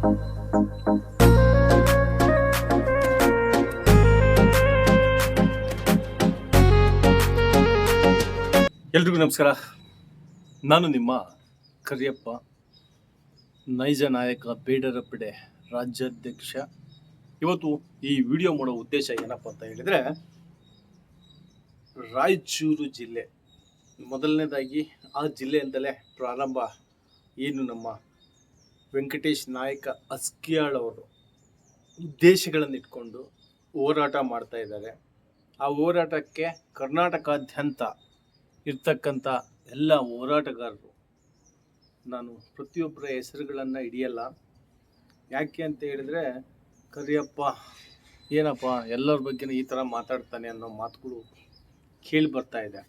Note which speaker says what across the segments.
Speaker 1: ಎಲ್ರಿಗೂ ನಮಸ್ಕಾರ. ನಾನು ನಿಮ್ಮ ಕರಿಯಪ್ಪ, ನೈಜ ನಾಯಕ ಬೇಡರಪಡೆ ರಾಜ್ಯಾಧ್ಯಕ್ಷ. ಇವತ್ತು ಈ ವಿಡಿಯೋ ಮಾಡೋ ಉದ್ದೇಶ ಏನಪ್ಪ ಅಂತ ಹೇಳಿದರೆ, ರಾಯಚೂರು ಜಿಲ್ಲೆ, ಮೊದಲನೇದಾಗಿ ಆ ಜಿಲ್ಲೆಯಿಂದಲೇ ಪ್ರಾರಂಭ ಏನು ನಮ್ಮ ವೆಂಕಟೇಶ್ ನಾಯಕ ಅಸ್ಕಿಯಾಳ್ ಅವರು ಉದ್ದೇಶಗಳನ್ನು ಇಟ್ಕೊಂಡು ಹೋರಾಟ ಮಾಡ್ತಾ ಇದ್ದಾರೆ. ಆ ಹೋರಾಟಕ್ಕೆ ಕರ್ನಾಟಕಾದ್ಯಂತ ಇರ್ತಕ್ಕಂಥ ಎಲ್ಲ ಹೋರಾಟಗಾರರು ನಾನು ಪ್ರತಿಯೊಬ್ಬರ ಹೆಸರುಗಳನ್ನು ಹಿಡಿಯಲ್ಲ. ಯಾಕೆ ಅಂತ ಹೇಳಿದರೆ, ಕರಿಯಪ್ಪ, ಏನಪ್ಪ, ಎಲ್ಲರ ಬಗ್ಗೆ ಈ ಥರ ಮಾತಾಡ್ತಾನೆ ಅನ್ನೋ ಮಾತುಗಳು ಕೇಳಿ ಬರ್ತಾ ಇದೆ.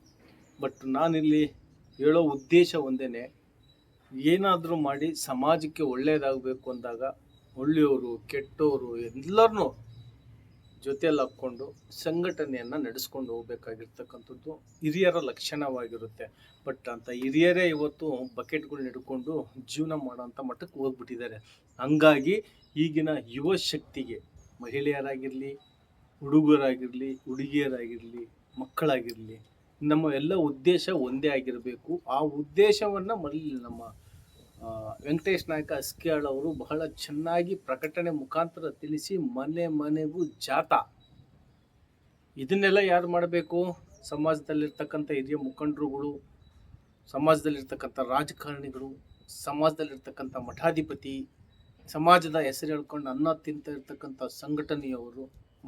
Speaker 1: ಬಟ್ ನಾನಿಲ್ಲಿ ಹೇಳೋ ಉದ್ದೇಶ ಒಂದೇ ಏನಾದರೂ ಮಾಡಿ ಸಮಾಜಕ್ಕೆ ಒಳ್ಳೆಯದಾಗಬೇಕು ಅಂದಾಗ ಒಳ್ಳೆಯವರು, ಕೆಟ್ಟವರು ಎಲ್ಲರನ್ನೂ ಜೊತೆಯಲ್ಲಿ ಹಾಕ್ಕೊಂಡು ಸಂಘಟನೆಯನ್ನು ನಡೆಸ್ಕೊಂಡು ಹೋಗ್ಬೇಕಾಗಿರ್ತಕ್ಕಂಥದ್ದು ಹಿರಿಯರ ಲಕ್ಷಣವಾಗಿರುತ್ತೆ. ಬಟ್ ಅಂತ ಹಿರಿಯರೇ ಇವತ್ತು ಬಕೆಟ್ಗಳನ್ನ ಹಿಡ್ಕೊಂಡು ಜೀವನ ಮಾಡೋಂಥ ಮಟ್ಟಕ್ಕೆ ಹೋಗ್ಬಿಟ್ಟಿದ್ದಾರೆ. ಹಂಗಾಗಿ ಈಗಿನ ಯುವ ಶಕ್ತಿಗೆ ಮಹಿಳೆಯರಾಗಿರಲಿ, ಹುಡುಗರಾಗಿರಲಿ, ಹುಡುಗಿಯರಾಗಿರಲಿ, ಮಕ್ಕಳಾಗಿರಲಿ ನಮ್ಮ ಎಲ್ಲ ಉದ್ದೇಶ ಒಂದೇ ಆಗಿರಬೇಕು. ಆ ಉದ್ದೇಶವನ್ನು ಮಲ್ಲಿ ನಮ್ಮ ವೆಂಕಟೇಶ್ ನಾಯಕ ಅಸ್ಕಿಯಾಳ್ ಅವರು ಬಹಳ ಚೆನ್ನಾಗಿ ಪ್ರಕಟಣೆ ಮುಖಾಂತರ ತಿಳಿಸಿ ಮನೆ ಮನೆಗೂ ಜಾಥಾ ಇದನ್ನೆಲ್ಲ ಯಾರು ಮಾಡಬೇಕು? ಸಮಾಜದಲ್ಲಿರ್ತಕ್ಕಂಥ ಹಿರಿಯ ಮುಖಂಡರುಗಳು, ಸಮಾಜದಲ್ಲಿರ್ತಕ್ಕಂಥ ರಾಜಕಾರಣಿಗಳು, ಸಮಾಜದಲ್ಲಿರ್ತಕ್ಕಂಥ ಮಠಾಧಿಪತಿ, ಸಮಾಜದ ಹೆಸರು ಹೇಳ್ಕೊಂಡು ಅನ್ನ ತಿಂತ ಇರ್ತಕ್ಕಂಥ ಸಂಘಟನೆಯವರು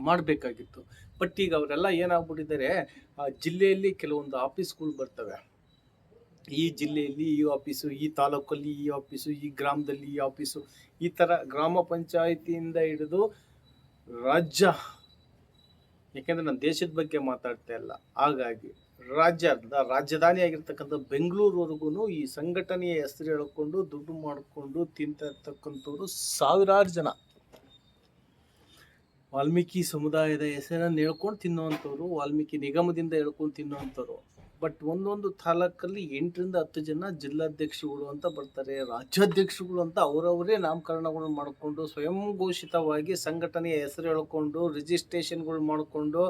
Speaker 1: ಮಾಡಬೇಕಾಗಿತ್ತು. ಬಟ್ ಈಗ ಅವರೆಲ್ಲ ಏನಾಗ್ಬಿಟ್ಟಿದ್ದಾರೆ, ಆ ಜಿಲ್ಲೆಯಲ್ಲಿ ಕೆಲವೊಂದು ಆಫೀಸ್ಗಳು ಬರ್ತವೆ. ಈ ಜಿಲ್ಲೆಯಲ್ಲಿ ಈ ಆಫೀಸು ಈ ತಾಲೂಕಲ್ಲಿ ಈ ಆಫೀಸು ಈ ಗ್ರಾಮದಲ್ಲಿ ಈ ಆಫೀಸು ಈ ಥರ ಗ್ರಾಮ ಪಂಚಾಯಿತಿಯಿಂದ ಹಿಡಿದು ರಾಜ್ಯ, ಯಾಕೆಂದರೆ ನಾನು ದೇಶದ ಬಗ್ಗೆ ಮಾತಾಡ್ತಾ ಇಲ್ಲ. ಹಾಗಾಗಿ ರಾಜ್ಯದ ರಾಜಧಾನಿ ಆಗಿರ್ತಕ್ಕಂಥ ಬೆಂಗಳೂರುವರೆಗೂ ಈ ಸಂಘಟನೆಯ ಹೆಸರು ಹೇಳ್ಕೊಂಡು ದುಡ್ಡು ಮಾಡಿಕೊಂಡು ತಿಂತ ಇರ್ತಕ್ಕಂಥವ್ರು ಸಾವಿರಾರು ಜನ. ವಾಲ್ಮೀಕಿ ಸಮುದಾಯದ ಹೆಸರನ್ನು ಹೇಳ್ಕೊಂಡು ತಿನ್ನುವಂಥವ್ರು ವಾಲ್ಮೀಕಿ ನಿಗಮದಿಂದ ಹೇಳ್ಕೊಂಡು ತಿನ್ನುವಂಥವ್ರು ಬಟ್ ಒಂದೊಂದು ತಾಲೂಕಲ್ಲಿ ಎಂಟರಿಂದ ಹತ್ತು ಜನ ಜಿಲ್ಲಾಧ್ಯಕ್ಷರುಗಳು ಅಂತ ಬರ್ತಾರೆ. ರಾಜ್ಯಾಧ್ಯಕ್ಷರುಗಳು ಅಂತ ಅವರವರೇ ನಾಮಕರಣಗಳನ್ನು ಮಾಡಿಕೊಂಡು ಸ್ವಯಂ ಘೋಷಿತವಾಗಿ ಸಂಘಟನೆಯ ಹೆಸರು ಹೇಳ್ಕೊಂಡು, ರಿಜಿಸ್ಟ್ರೇಷನ್ಗಳು ಮಾಡಿಕೊಂಡು,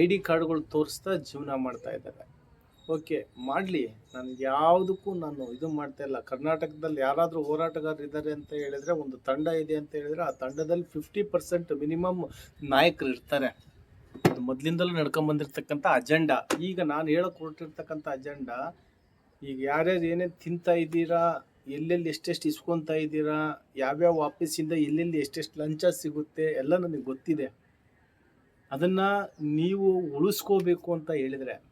Speaker 1: ಐ ಡಿ ಕಾರ್ಡ್ಗಳು ತೋರಿಸ್ತಾ ಜೀವನ ಮಾಡ್ತಾ ಇದ್ದಾರೆ. ಓಕೆ, ಮಾಡಲಿ. ನನಗೆ ಯಾವುದಕ್ಕೂ ನಾನು ಇದು ಮಾಡ್ತಾ ಇಲ್ಲ. ಕರ್ನಾಟಕದಲ್ಲಿ ಯಾರಾದರೂ ಹೋರಾಟಗಾರರು ಇದ್ದಾರೆ ಅಂತ ಹೇಳಿದರೆ, ಒಂದು ತಂಡ ಇದೆ ಅಂತ ಹೇಳಿದರೆ, ಆ ತಂಡದಲ್ಲಿ ಫಿಫ್ಟಿ ಪರ್ಸೆಂಟ್ ಮಿನಿಮಮ್ ನಾಯಕರು ಇರ್ತಾರೆ. ಅದು ಮೊದಲಿಂದಲೂ ನಡ್ಕೊಂಬಂದಿರ್ತಕ್ಕಂಥ ಅಜೆಂಡಾ. ಈಗ ನಾನು ಹೇಳಕ್ಕೆ ಹೊರಟಿರ್ತಕ್ಕಂಥ ಅಜೆಂಡಾ, ಈಗ ಯಾರ್ಯಾರು ಏನೇನು ತಿಂತಾ ಇದ್ದೀರಾ, ಎಲ್ಲೆಲ್ಲಿ ಎಷ್ಟೆಷ್ಟು ಇಸ್ಕೊತಾ ಇದ್ದೀರಾ, ಯಾವ್ಯಾವ ಆಫೀಸಿಂದ ಎಲ್ಲೆಲ್ಲಿ ಎಷ್ಟೆಷ್ಟು ಲಂಚ ಸಿಗುತ್ತೆ, ಎಲ್ಲ ನನಗೆ ಗೊತ್ತಿದೆ. ಅದನ್ನು ನೀವು ಉಳಿಸ್ಕೋಬೇಕು ಅಂತ ಹೇಳಿದರೆ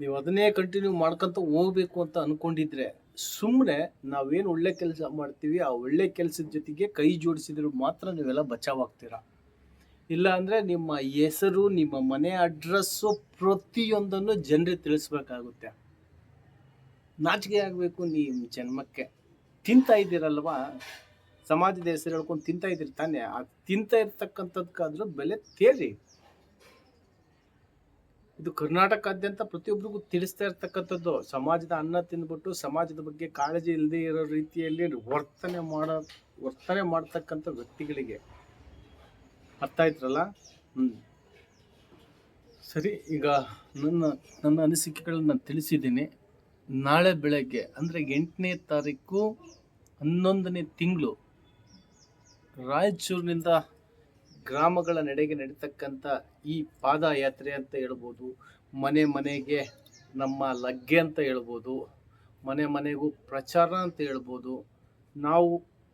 Speaker 1: ನೀವು ಅದನ್ನೇ ಕಂಟಿನ್ಯೂ ಮಾಡ್ಕೊತ ಹೋಗ್ಬೇಕು ಅಂತ ಅಂದ್ಕೊಂಡಿದ್ರೆ ಸುಮ್ಮನೆ ನಾವೇನು ಒಳ್ಳೆ ಕೆಲಸ ಮಾಡ್ತೀವಿ, ಆ ಒಳ್ಳೆ ಕೆಲಸದ ಜೊತೆಗೆ ಕೈ ಜೋಡಿಸಿದ್ರು ಮಾತ್ರ ನೀವೆಲ್ಲ ಬಚಾವಾಗ್ತೀರಾ? ಇಲ್ಲ ಅಂದರೆ ನಿಮ್ಮ ಹೆಸರು, ನಿಮ್ಮ ಮನೆ ಅಡ್ರೆಸ್ಸು ಪ್ರತಿಯೊಂದನ್ನು ಜನರಿಗೆ ತಿಳಿಸ್ಬೇಕಾಗುತ್ತೆ. ನಾಚಿಕೆ ಆಗಬೇಕು ನಿಮ್ಮ ಜನ್ಮಕ್ಕೆ. ತಿಂತಾ ಇದ್ದೀರಲ್ವಾ? ಸಮಾಜದ ಹೆಸರು ಹೇಳ್ಕೊಂಡು ತಿಂತ ಇದ್ದೀರಿ ತಾನೇ. ಆ ತಿಂತಾ ಇರ್ತಕ್ಕಂಥದ್ಕಾದ್ರೂ ಬೆಲೆ ತೇರಿ ಇದು ಕರ್ನಾಟಕಾದ್ಯಂತ ಪ್ರತಿಯೊಬ್ಬರಿಗೂ ತಿಳಿಸ್ತಾ ಇರ್ತಕ್ಕಂಥದ್ದು. ಸಮಾಜದ ಅನ್ನ ತಿಂದ್ಬಿಟ್ಟು ಸಮಾಜದ ಬಗ್ಗೆ ಕಾಳಜಿ ಇಲ್ಲದೆ ಇರೋ ರೀತಿಯಲ್ಲಿ ವರ್ತನೆ ಮಾಡೋ, ವರ್ತನೆ ಮಾಡ್ತಕ್ಕಂಥ ವ್ಯಕ್ತಿಗಳಿಗೆ. ಅರ್ಥ ಆಯ್ತಲ್ಲ ಹ್ಞೂ ಸರಿ, ಈಗ ನನ್ನ ನನ್ನ ಅನಿಸಿಕೆಗಳನ್ನ ನಾನು ತಿಳಿಸಿದ್ದೀನಿ. ನಾಳೆ ಬೆಳಗ್ಗೆ, ಅಂದರೆ ಎಂಟನೇ ತಾರೀಕು ಹನ್ನೊಂದನೇ ತಿಂಗಳು ರಾಯಚೂರಿನಿಂದ ಗ್ರಾಮಗಳ ನಡೆಗೆ ನಡೀತಕ್ಕಂಥ ಈ ಪಾದಯಾತ್ರೆ ಅಂತ ಹೇಳ್ಬೋದು, ಮನೆ ಮನೆಗೆ ನಮ್ಮ ಲಗ್ಗೆ ಅಂತ ಹೇಳ್ಬೋದು, ಮನೆ ಮನೆಗೂ ಪ್ರಚಾರ ಅಂತ ಹೇಳ್ಬೋದು. ನಾವು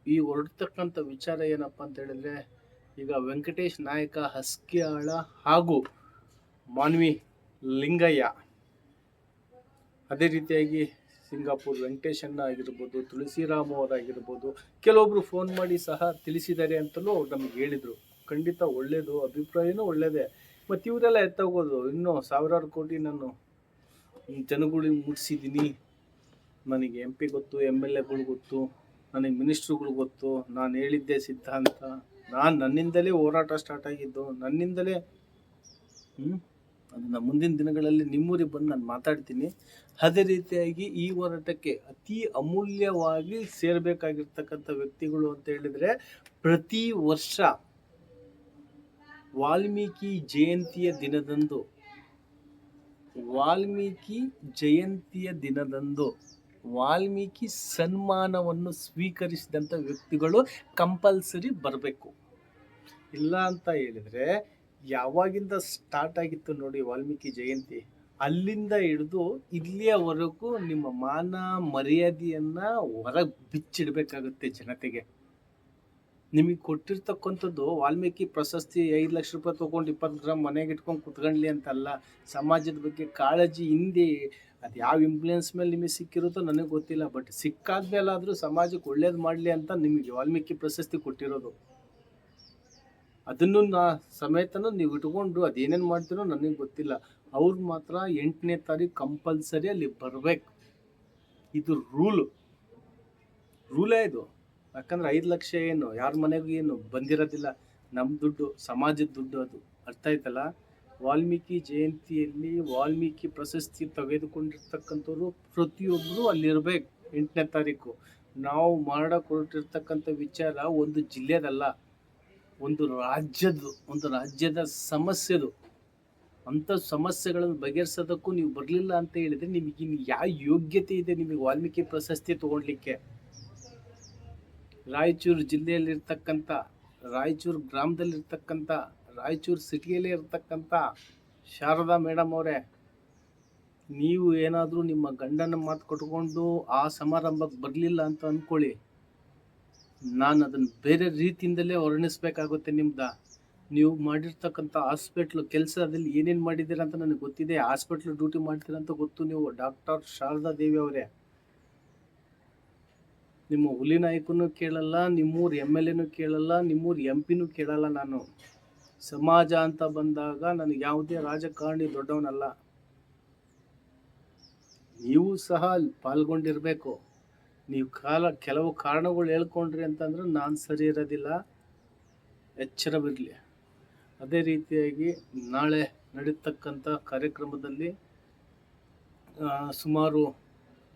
Speaker 1: ಈ ಹೊರಡ್ತಕ್ಕಂಥ ವಿಚಾರ ಏನಪ್ಪ ಅಂತ ಹೇಳಿದ್ರೆ, ಈಗ ವೆಂಕಟೇಶ್ ನಾಯಕ, ಹಸ್ಕಿಯಾಳ ಹಾಗೂ ಮಾನ್ವಿ ಲಿಂಗಯ್ಯ. ಅದೇ ರೀತಿಯಾಗಿ ಸಿಂಗಾಪುರ್ ವೆಂಕಟೇಶಣ್ಣ ಆಗಿರ್ಬೋದು, ತುಳಸಿರಾಮ್ ಅವರಾಗಿರ್ಬೋದು, ಕೆಲವೊಬ್ರು ಫೋನ್ ಮಾಡಿ ಸಹ ತಿಳಿಸಿದ್ದಾರೆ ಅಂತಲೂ ಅವ್ರು ನಮಗೆ ಹೇಳಿದರು. ಖಂಡಿತ ಒಳ್ಳೆಯದು ಅಭಿಪ್ರಾಯನೂ ಒಳ್ಳೆಯದೇ ಮತ್ತು ಇವರೆಲ್ಲ ಎತ್ತೋಗೋದು, ಇನ್ನೂ ಸಾವಿರಾರು ಕೋಟಿ ನಾನು ಜನಗಳಿಗೆ ಮುಟ್ಟಿಸಿದ್ದೀನಿ ನನಗೆ ಎಂ ಪಿ ಗೊತ್ತು ಎಂ ಎಲ್ ಎಗಳು ಗೊತ್ತು, ನನಗೆ ಮಿನಿಸ್ಟ್ರುಗಳು ಗೊತ್ತು, ನಾನು ಹೇಳಿದ್ದೆ ಸಿದ್ಧಾಂತ. ನಾನು ನನ್ನಿಂದಲೇ ಹೋರಾಟ ಸ್ಟಾರ್ಟ್ ಆಗಿದ್ದು, ನನ್ನಿಂದಲೇ ಅದನ್ನು ಮುಂದಿನ ದಿನಗಳಲ್ಲಿ ನಿಮ್ಮೂರಿಗೆ ಬಂದು ನಾನು ಮಾತಾಡ್ತೀನಿ. ಅದೇ ರೀತಿಯಾಗಿ ಈ ಹೋರಾಟಕ್ಕೆ ಅತಿ ಅಮೂಲ್ಯವಾಗಿ ಸೇರಬೇಕಾಗಿರ್ತಕ್ಕಂಥ ವ್ಯಕ್ತಿಗಳು ಅಂತ ಹೇಳಿದರೆ ಪ್ರತಿ ವರ್ಷ ವಾಲ್ಮೀಕಿ ಜಯಂತಿಯ ದಿನದಂದು. ವಾಲ್ಮೀಕಿ ಜಯಂತಿಯ ದಿನದಂದು ವಾಲ್ಮೀಕಿ ಸನ್ಮಾನವನ್ನು ಸ್ವೀಕರಿಸಿದಂಥ ವ್ಯಕ್ತಿಗಳು ಕಂಪಲ್ಸರಿ ಬರಬೇಕು. ಇಲ್ಲ ಅಂತ ಹೇಳಿದರೆ ಯಾವಾಗಿಂದ ಸ್ಟಾರ್ಟ್ ಆಗಿತ್ತು ನೋಡಿ ವಾಲ್ಮೀಕಿ ಜಯಂತಿ? ಅಲ್ಲಿಂದ ಹಿಡಿದು ಇಲ್ಲಿಯವರೆಗೂ ನಿಮ್ಮ ಮಾನ ಮರ್ಯಾದೆಯನ್ನು ಹೊರಗೆ ಬಿಚ್ಚಿಡಬೇಕಾಗುತ್ತೆ ಜನತೆಗೆ. ನಿಮಗೆ ಕೊಟ್ಟಿರ್ತಕ್ಕಂಥದ್ದು ವಾಲ್ಮೀಕಿ ಪ್ರಶಸ್ತಿ ಐದು ಲಕ್ಷ ರೂಪಾಯಿ ತೊಗೊಂಡು ಇಪ್ಪತ್ತು ಗ್ರಾಮ್ ಮನೆಗೆ ಇಟ್ಕೊಂಡು ಕುತ್ಕೊಂಡ್ಲಿ ಅಂತಲ್ಲ, ಸಮಾಜದ ಬಗ್ಗೆ ಕಾಳಜಿ ಹಿಂದೆ ಅದು ಯಾವ ಇಂಪ್ಲೂಯೆನ್ಸ್ ಮೇಲೆ ನಿಮಗೆ ಸಿಕ್ಕಿರುತ್ತೋ ನನಗೆ ಗೊತ್ತಿಲ್ಲ ಬಟ್ ಸಿಕ್ಕಾದ್ಮೇಲಾದರೂ ಸಮಾಜಕ್ಕೆ ಒಳ್ಳೇದು ಮಾಡಲಿ ಅಂತ ನಿಮಗೆ ವಾಲ್ಮೀಕಿ ಪ್ರಶಸ್ತಿ ಕೊಟ್ಟಿರೋದು. ಅದನ್ನು ನಾ ಸಮೇತನೂ ನೀವು ಇಟ್ಕೊಂಡು ಅದೇನೇನು ಮಾಡ್ತೀರೋ ನನಗೆ ಗೊತ್ತಿಲ್ಲ. ಅವ್ರು ಮಾತ್ರ ಎಂಟನೇ ತಾರೀಕು ಕಂಪಲ್ಸರಿ ಅಲ್ಲಿ ಬರಬೇಕು. ಇದು ರೂಲು ರೂಲೇ ಇದು? ಯಾಕಂದ್ರೆ ಐದು ಲಕ್ಷ ಏನು, ಯಾರ ಮನೆಗೂ ಏನು ಬಂದಿರೋದಿಲ್ಲ. ನಮ್ಮ ದುಡ್ಡು, ಸಮಾಜದ ದುಡ್ಡು ಅದು. ಅರ್ಥ ಆಯ್ತಲ್ಲ? ವಾಲ್ಮೀಕಿ ಜಯಂತಿಯಲ್ಲಿ ವಾಲ್ಮೀಕಿ ಪ್ರಶಸ್ತಿ ತೆಗೆದುಕೊಂಡಿರ್ತಕ್ಕಂಥವ್ರು ಪ್ರತಿಯೊಬ್ಬರು ಅಲ್ಲಿರ್ಬೇಕು. ಎಂಟನೇ ತಾರೀಕು. ನಾವು ಮಾಡಕ್ಕೆ ಹೊರಟಿರ್ತಕ್ಕಂಥ ವಿಚಾರ ಒಂದು ಜಿಲ್ಲೆದಲ್ಲ, ಒಂದು ರಾಜ್ಯದ್ದು, ಒಂದು ರಾಜ್ಯದ ಸಮಸ್ಯೆದು. ಅಂಥ ಸಮಸ್ಯೆಗಳನ್ನು ಬಗೆಹರಿಸೋದಕ್ಕೂ ನೀವು ಬರಲಿಲ್ಲ ಅಂತ ಹೇಳಿದ್ರೆ ನಿಮಗೆ ಇನ್ನು ಯಾವ ಯೋಗ್ಯತೆ ಇದೆ ನಿಮಗೆ ವಾಲ್ಮೀಕಿ ಪ್ರಶಸ್ತಿ ತಗೊಳ್ಲಿಕ್ಕೆ ರಾಯಚೂರು ಜಿಲ್ಲೆಯಲ್ಲಿರ್ತಕ್ಕಂಥ, ರಾಯಚೂರು ಗ್ರಾಮದಲ್ಲಿರ್ತಕ್ಕಂಥ, ರಾಯಚೂರು ಸಿಟಿಯಲ್ಲೇ ಇರ್ತಕ್ಕಂಥ ಶಾರದಾ ಮೇಡಮ್ ಅವರೇ, ನೀವು ಏನಾದರೂ ನಿಮ್ಮ ಗಂಡನ ಮಾತು ಕೊಟ್ಕೊಂಡು ಆ ಸಮಾರಂಭಕ್ಕೆ ಬರಲಿಲ್ಲ ಅಂತ ಅಂದ್ಕೊಳ್ಳಿ ನಾನು ಅದನ್ನು ಬೇರೆ ರೀತಿಯಿಂದಲೇ ವರ್ಣಿಸ್ಬೇಕಾಗುತ್ತೆ ನಿಮ್ದ. ನೀವು ಮಾಡಿರ್ತಕ್ಕಂಥ ಹಾಸ್ಪಿಟ್ಲು ಕೆಲಸದಲ್ಲಿ ಏನೇನು ಮಾಡಿದ್ದೀರಾ ಅಂತ ನನಗೆ ಗೊತ್ತಿದೆ. ಹಾಸ್ಪಿಟ್ಲ್ ಡ್ಯೂಟಿ ಮಾಡ್ತೀರಂತ ಗೊತ್ತು ನೀವು. ಡಾಕ್ಟರ್ ಶಾರದಾ ದೇವಿ ಅವರೇ. ನಿಮ್ಮ ಹುಲಿ ನಾಯಕನೂ ಕೇಳಲ್ಲ, ನಿಮ್ಮೂರು ಎಂ ಎಲ್ ಎನೂ ಕೇಳಲ್ಲ, ನಿಮ್ಮೂರು ಎಂ ಪಿನೂ ಕೇಳಲ್ಲ ನಾನು. ಸಮಾಜ ಅಂತ ಬಂದಾಗ ನನಗೆ ಯಾವುದೇ ರಾಜಕಾರಣಿ ದೊಡ್ಡವನಲ್ಲ. ನೀವು ಸಹ ಪಾಲ್ಗೊಂಡಿರಬೇಕು. ನೀವು ಕಾಲ, ಕೆಲವು ಕಾರಣಗಳು ಹೇಳ್ಕೊಂಡ್ರಿ ಅಂತಂದ್ರೆ ನಾನು ಸರಿ ಇರೋದಿಲ್ಲ. ಎಚ್ಚರವಿರಲಿ. ಅದೇ ರೀತಿಯಾಗಿ ನಾಳೆ ನಡೀತಕ್ಕಂಥ ಕಾರ್ಯಕ್ರಮದಲ್ಲಿ ಸುಮಾರು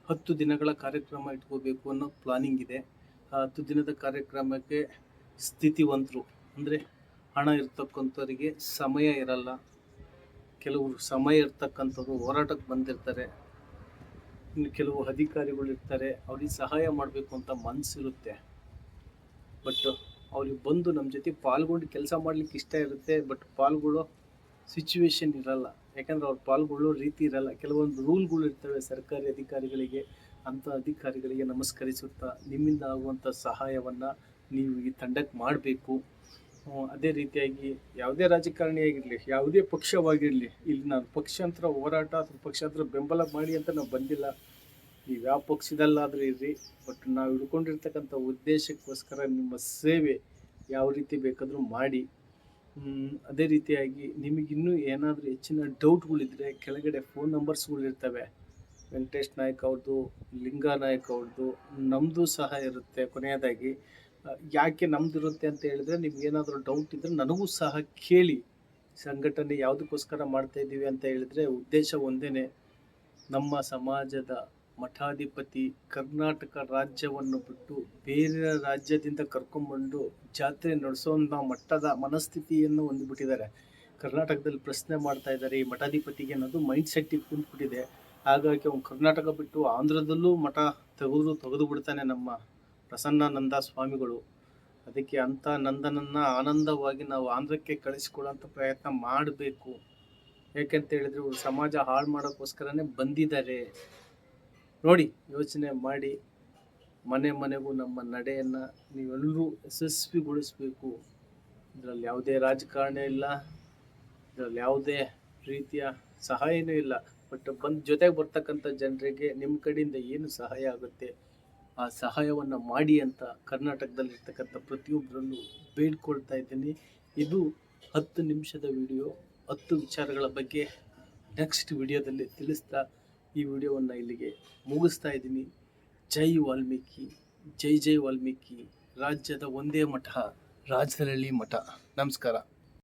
Speaker 1: ಹತ್ತು ದಿನಗಳ ಕಾರ್ಯಕ್ರಮ ಇಟ್ಕೋಬೇಕು ಅನ್ನೋ ಪ್ಲಾನಿಂಗ್ ಇದೆ. ಆ ಹತ್ತು ದಿನದ ಕಾರ್ಯಕ್ರಮಕ್ಕೆ ಸ್ಥಿತಿವಂತರು, ಅಂದರೆ ಹಣ ಇರ್ತಕ್ಕಂಥವರಿಗೆ ಸಮಯ ಇರಲ್ಲ. ಕೆಲವರು ಸಮಯ ಇರ್ತಕ್ಕಂಥವ್ರು ಹೋರಾಟಕ್ಕೆ ಬಂದಿರ್ತಾರೆ. ಇನ್ನು ಕೆಲವು ಅಧಿಕಾರಿಗಳು ಇರ್ತಾರೆ, ಅವ್ರಿಗೆ ಸಹಾಯ ಮಾಡಬೇಕು ಅಂತ ಮನಸ್ಸಿರುತ್ತೆ ಬಟ್ ಅವ್ರಿಗೆ ಬಂದು ನಮ್ಮ ಜೊತೆ ಪಾಲ್ಗೊಂಡು ಕೆಲಸ ಮಾಡ್ಲಿಕ್ಕೆ ಇಷ್ಟ ಇರುತ್ತೆ ಬಟ್ ಪಾಲ್ಗೊಳ್ಳೋ ಸಿಚುವೇಶನ್ ಇರಲ್ಲ. ಯಾಕಂದ್ರೆ ಅವ್ರು ಪಾಲ್ಗೊಳ್ಳೋ ರೀತಿ ಇರಲ್ಲ. ಕೆಲವೊಂದು ರೂಲ್ಗಳು ಇರ್ತವೆ ಸರ್ಕಾರಿ ಅಧಿಕಾರಿಗಳಿಗೆ. ಅಂಥ ಅಧಿಕಾರಿಗಳಿಗೆ ನಮಸ್ಕರಿಸುತ್ತಾ ನಿಮ್ಮಿಂದ ಆಗುವಂಥ ಸಹಾಯವನ್ನು ನೀವು ಈ ತಂಡಕ್ಕೆ ಮಾಡಬೇಕು. ಅದೇ ರೀತಿಯಾಗಿ ಯಾವುದೇ ರಾಜಕಾರಣಿ ಆಗಿರಲಿ, ಯಾವುದೇ ಪಕ್ಷವಾಗಿರಲಿ, ಇಲ್ಲಿ ನಾನು ಪಕ್ಷಾಂತರ ಹೋರಾಟ ಅಥವಾ ಪಕ್ಷಾಂತರ ಬೆಂಬಲ ಮಾಡಿ ಅಂತ ನಾವು ಬಂದಿಲ್ಲ. ನೀವು ಯಾವ ಪಕ್ಷದಲ್ಲಾದರೂ ಇರ್ರಿ ಬಟ್ ನಾವು ಹಿಡ್ಕೊಂಡಿರ್ತಕ್ಕಂಥ ಉದ್ದೇಶಕ್ಕೋಸ್ಕರ ನಿಮ್ಮ ಸೇವೆ ಯಾವ ರೀತಿ ಬೇಕಾದರೂ ಮಾಡಿ. ಅದೇ ರೀತಿಯಾಗಿ ನಿಮಗಿನ್ನೂ ಏನಾದರೂ ಹೆಚ್ಚಿನ ಡೌಟ್ಗಳಿದ್ರೆ ಕೆಳಗಡೆ ಫೋನ್ ನಂಬರ್ಸ್ಗಳಿರ್ತವೆ. ವೆಂಕಟೇಶ್ ನಾಯ್ಕ್ ಅವ್ರದ್ದು ಲಿಂಗಾ ನಾಯ್ಕ್ ಅವ್ರದ್ದು ನಮ್ಮದು ಸಹ ಇರುತ್ತೆ ಕೊನೆಯದಾಗಿ. ಯಾಕೆ ನಮ್ದು ಇರುತ್ತೆ ಅಂತ ಹೇಳಿದ್ರೆ ನಿಮ್ಗೆ ಏನಾದರೂ ಡೌಟ್ ಇದ್ದರೆ ನನಗೂ ಸಹ ಕೇಳಿ. ಸಂಘಟನೆ ಯಾವುದಕ್ಕೋಸ್ಕರ ಮಾಡ್ತಾ ಇದ್ದೀವಿ ಅಂತ ಹೇಳಿದ್ರೆ ಉದ್ದೇಶ ಒಂದೇ ನಮ್ಮ ಸಮಾಜದ ಮಠಾಧಿಪತಿ ಕರ್ನಾಟಕ ರಾಜ್ಯವನ್ನು ಬಿಟ್ಟು ಬೇರೆ ರಾಜ್ಯದಿಂದ ಕರ್ಕೊಂಡ್ಬಂದು ಜಾತ್ರೆ ನಡೆಸೋಂಥ ಮಟ್ಟದ ಮನಸ್ಥಿತಿಯನ್ನು ಹೊಂದಿಬಿಟ್ಟಿದ್ದಾರೆ. ಕರ್ನಾಟಕದಲ್ಲಿ ಪ್ರಶ್ನೆ ಮಾಡ್ತಾ ಇದ್ದಾರೆ, ಈ ಮಠಾಧಿಪತಿಗೆ ಅನ್ನೋದು ಮೈಂಡ್ ಸೆಟ್ಟಿಗೆ ಕುಂತ್ಬಿಟ್ಟಿದೆ. ಹಾಗಾಗಿ ಅವ್ನು ಕರ್ನಾಟಕ ಬಿಟ್ಟು ಆಂಧ್ರದಲ್ಲೂ ಮಠ ತೆಗೆದು ತೆಗೆದು ಬಿಡ್ತಾನೆ ನಮ್ಮ ಪ್ರಸನ್ನಾನಂದ ಸ್ವಾಮಿಗಳು. ಅದಕ್ಕೆ ಅಂಥ ನಂದನನ್ನು ಆನಂದವಾಗಿ ನಾವು ಆಂಧ್ರಕ್ಕೆ ಕಳಿಸ್ಕೊಳ್ಳೋಂಥ ಪ್ರಯತ್ನ ಮಾಡಬೇಕು. ಯಾಕೆಂತ ಹೇಳಿದ್ರೆ ಇವರು ಸಮಾಜ ಹಾಳು ಮಾಡೋಕ್ಕೋಸ್ಕರನೇ ಬಂದಿದ್ದಾರೆ. ನೋಡಿ, ಯೋಚನೆ ಮಾಡಿ. ಮನೆ ಮನೆಗೂ ನಮ್ಮ ನಡೆಯನ್ನು ನೀವೆಲ್ಲರೂ ಯಶಸ್ವಿಗೊಳಿಸಬೇಕು. ಇದರಲ್ಲಿ ಯಾವುದೇ ರಾಜಕಾರಣ ಇಲ್ಲ. ಇದರಲ್ಲಿ ಯಾವುದೇ ರೀತಿಯ ಸಹಾಯನೂ ಇಲ್ಲ. ಬಟ್ ಬಂದು ಜೊತೆಗೆ ಬರ್ತಕ್ಕಂಥ ಜನರಿಗೆ ನಿಮ್ಮ ಕಡೆಯಿಂದ ಏನು ಸಹಾಯ ಆಗುತ್ತೆ? ಆ ಸಹಾಯವನ್ನು ಮಾಡಿ ಅಂತ ಕರ್ನಾಟಕದಲ್ಲಿರ್ತಕ್ಕಂಥ ಪ್ರತಿಯೊಬ್ಬರಲ್ಲೂ ಬೇಡ್ಕೊಳ್ತಾ ಇದ್ದೀನಿ. ಇದು ಹತ್ತು ನಿಮಿಷದ ವಿಡಿಯೋ. ಹತ್ತು ವಿಚಾರಗಳ ಬಗ್ಗೆ ನೆಕ್ಸ್ಟ್ ವಿಡಿಯೋದಲ್ಲಿ ತಿಳಿಸ್ತಾ ಈ ವಿಡಿಯೋವನ್ನು ಇಲ್ಲಿಗೆ ಮುಗಿಸ್ತಾ ಇದ್ದೀನಿ. ಜೈ ವಾಲ್ಮೀಕಿ, ಜೈ ಜೈ ವಾಲ್ಮೀಕಿ. ರಾಜ್ಯದ ಒಂದೇ ಮಠ, ರಾಜರಳ್ಳಿ ಮಠ. ನಮಸ್ಕಾರ.